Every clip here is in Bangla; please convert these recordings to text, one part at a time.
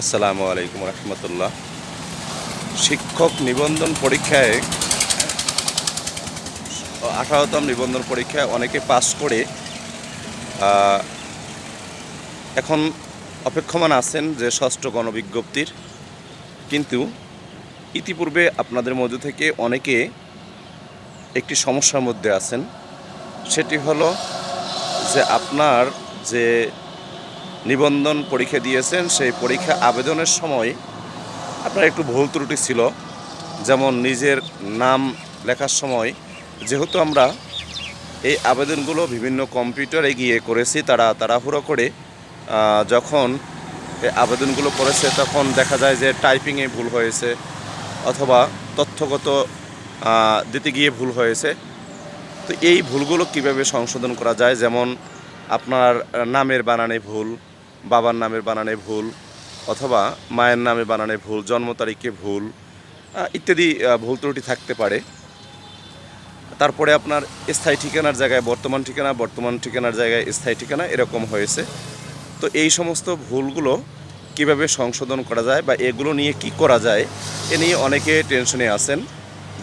আসসালামু আলাইকুম রহমতুল্লাহ। শিক্ষক নিবন্ধন পরীক্ষায়, আঠারোতম নিবন্ধন পরীক্ষায় অনেকে পাস করে এখন অপেক্ষমান আছেন যে ষষ্ঠ গণবিজ্ঞপ্তির। কিন্তু ইতিপূর্বে আপনাদের মধ্যে থেকে অনেকে একটি সমস্যার মধ্যে আছেন। সেটি হলো যে আপনার যে নিবন্ধন পরীক্ষা দিয়েছেন, সেই পরীক্ষা আবেদনের সময় আপনার একটু ভুল ত্রুটি ছিল। যেমন নিজের নাম লেখার সময় যেহেতু আমরা এই আবেদনগুলো বিভিন্ন কম্পিউটারে গিয়ে করেছি, তারা তাড়াহুড়ো করে যখন এই আবেদনগুলো করেছে তখন দেখা যায় যে টাইপিংয়ে ভুল হয়েছে অথবা তথ্যগত দিতে গিয়ে ভুল হয়েছে। তো এই ভুলগুলো কীভাবে সংশোধন করা যায়? যেমন আপনার নামের বানানে ভুল বাবার নামের বানানে ভুল অথবা মায়ের নামে বানানে ভুল, জন্ম তারিখে ভুল ইত্যাদি ভুল ত্রুটি থাকতে পারে। তারপরে আপনার স্থায়ী ঠিকানার জায়গায়, বর্তমান ঠিকানা, বর্তমান ঠিকানার জায়গায় স্থায়ী ঠিকানা এরকম হয়েছে। তো এই সমস্ত ভুলগুলো কীভাবে সংশোধন করা যায় বা এগুলো নিয়ে কি করা যায়, এ নিয়ে অনেকে টেনশনে আছেন।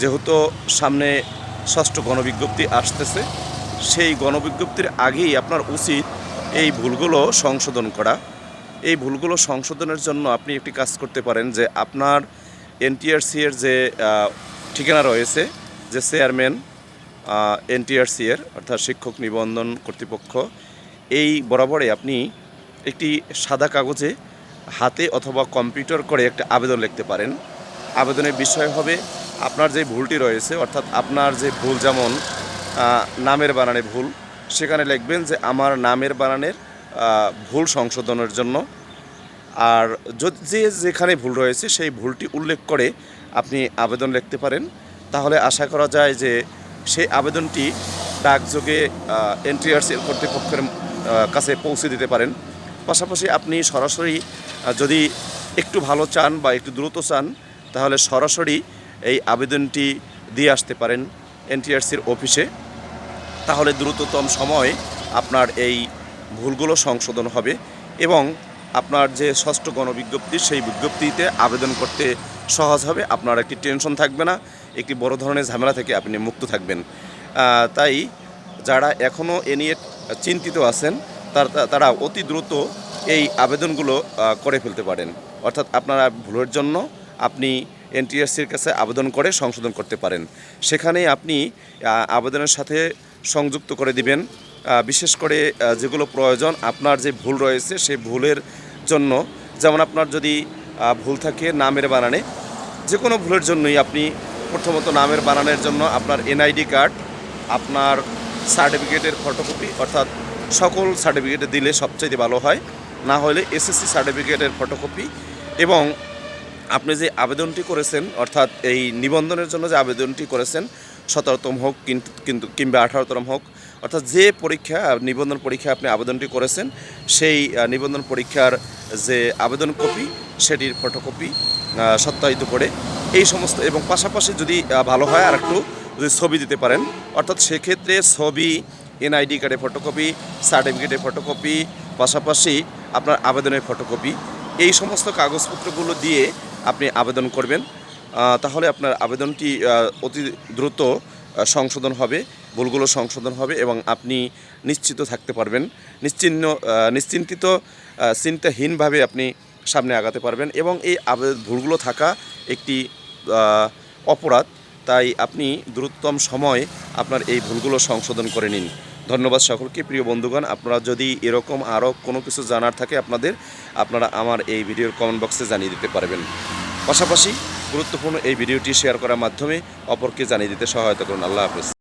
যেহেতু সামনে ষষ্ঠ গণবিজ্ঞপ্তি আসতেছে, সেই গণবিজ্ঞপ্তির আগেই আপনার উচিত এই ভুলগুলো সংশোধন করা। এই ভুলগুলো সংশোধনের জন্য আপনি একটি কাজ করতে পারেন যে আপনার এনটিআরসি এর যে ঠিকানা রয়েছে, যে চেয়ারম্যান এনটিআরসি এর, অর্থাৎ শিক্ষক নিবন্ধন কর্তৃপক্ষ, এই বরাবরে আপনি একটি সাদা কাগজে হাতে অথবা কম্পিউটার করে একটা আবেদন লিখতে পারেন। আবেদনের বিষয় হবে আপনার যে ভুলটি রয়েছে, অর্থাৎ আপনার যে ভুল যেমন নামের বানানে ভুল সেখানে লিখবেন যে আমার নামের বানানের ভুল সংশোধনের জন্য। আর যদি যে যেখানে ভুল রয়েছে সেই ভুলটি উল্লেখ করে আপনি আবেদন লিখতে পারেন। তাহলে আশা করা যায় যে সেই আবেদনটি ডাকযোগে এনটিআরসি কর্তৃপক্ষের কাছে পৌঁছে দিতে পারেন। পাশাপাশি আপনি সরাসরি যদি একটু ভালো চান বা একটু দ্রুত চান, তাহলে সরাসরি এই আবেদনটি দিয়ে আসতে পারেন এনটিআরসির অফিসে। তাহলে দ্রুততম সময়ে আপনার এই ভুলগুলো সংশোধন হবে এবং আপনার যে ষষ্ঠ গণবিজ্ঞপ্তি, সেই বিজ্ঞপ্তিতে আবেদন করতে সহজ হবে। আপনার একটি টেনশন থাকবে না, একটি বড় ধরনের ঝামেলা থেকে আপনি মুক্ত থাকবেন। তাই যারা এখনও এ নিয়ে চিন্তিত আছেন, তার- অতি দ্রুত এই আবেদনগুলো করে ফেলতে পারেন। অর্থাৎ আপনারা ভুলের জন্য আপনি এনটিএসসির কাছে আবেদন করে সংশোধন করতে পারেন। সেখানে আপনি আবেদনের সাথে সংযুক্ত করে দিবেন। বিশেষ করে যেগুলো প্রয়োজন, আপনার যে ভুল রয়েছে সেই ভুলের জন্য। যেমন আপনার যদি ভুল থাকে নামের বানানে যে কোনো ভুলের জন্যই আপনি প্রথমত নামের বানানের জন্য আপনার এনআইডি কার্ড, আপনার সার্টিফিকেটের ফটোকপি, অর্থাৎ সকল সার্টিফিকেটে দিলে সবচাইতে ভালো হয়। না হলে এসএসসি সার্টিফিকেটের ফটোকপি এবং আপনি যে আবেদনটি করেছেন, অর্থাৎ এই নিবন্ধনের জন্য যে আবেদনটি করেছেন সতেরোতম হোক কিন্তু কিন্তু কিংবা আঠারোতম হোক, অর্থাৎ যে পরীক্ষা, নিবন্ধন পরীক্ষা আপনি আবেদনটি করেছেন, সেই নিবন্ধন পরীক্ষার যে আবেদন কপি সেটির ফটোকপি সত্যায়িত করে এই সমস্ত, এবং পাশাপাশি যদি ভালো হয় আর একটু যদি ছবি দিতে পারেন, অর্থাৎ সেক্ষেত্রে ছবি, এনআইডি কার্ডের ফটোকপি, সার্টিফিকেটের ফটোকপি, পাশাপাশি আপনার আবেদনের ফটোকপি, এই সমস্ত কাগজপত্রগুলো দিয়ে আপনি আবেদন করবেন। তাহলে আপনার আবেদনটি অতি দ্রুত সংশোধন হবে, ভুলগুলো সংশোধন হবে এবং আপনি নিশ্চিত থাকতে পারবেন। নিশ্চিন্ন নিশ্চিন্তিত চিন্তাহীনভাবে আপনি সামনে আগাতে পারবেন এবং এই ভুলগুলো থাকা একটি অপরাধ। তাই আপনি দ্রুততম সময়ে আপনার এই ভুলগুলো সংশোধন করে নিন। ধন্যবাদ সকলকে। প্রিয় বন্ধুগণ, আপনারা যদি এরকম আরও কোনো কিছু জানার থাকে আপনাদের, আপনারা আমার এই ভিডিওর কমেন্ট বক্সে জানিয়ে দিতে পারবেন। পাশাপাশি গুরুত্বপূর্ণ এই ভিডিওটি শেয়ার করার মাধ্যমে অপরকে জানিয়ে দিতে সহায়তা করুন। আল্লাহ হাফেজ।